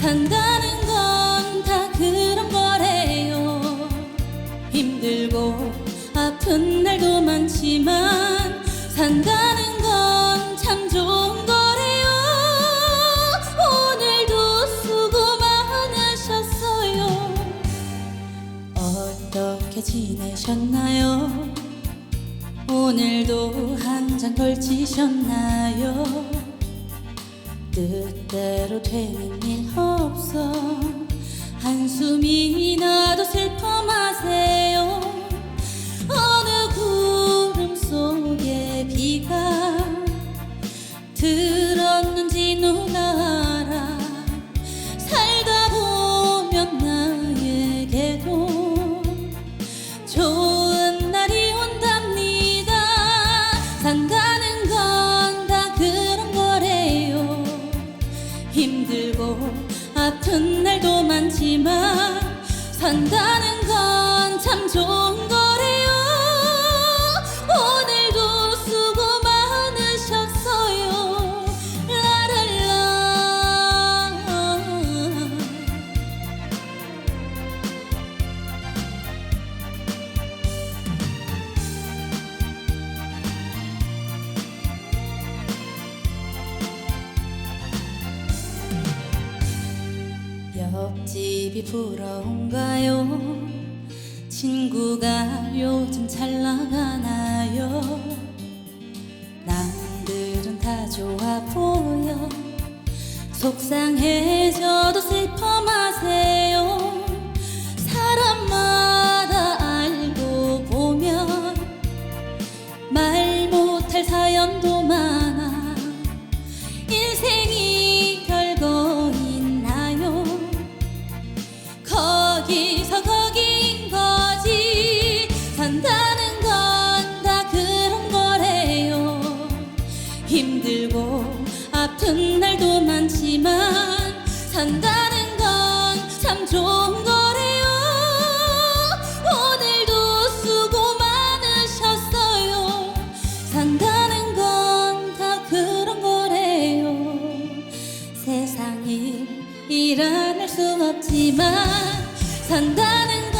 산다는 건 다 그런 거래요. 힘들고 아픈 날도 많지만 산다는 지내셨나요? 오늘도 한잔 걸치셨나요? 뜻대로 되는 일 없어. 한숨이 나도 슬퍼 마세요. 어느 구름 속에 비가 들었는지 누가 알아? 살다 보면 나에게도 힘들고 아픈 날도 많지만 산다는 건 옆집이 부러운가요? 친구가 요즘 잘 나가나요? 남들은 다 좋아 보여 속상 힘들고 아픈 날도 많지만 산다는 건 참 좋은 거래요. 오늘도 수고 많으셨어요. 산다는 건 다 그런 거래요. 세상이 일어날 수 없지만 산다는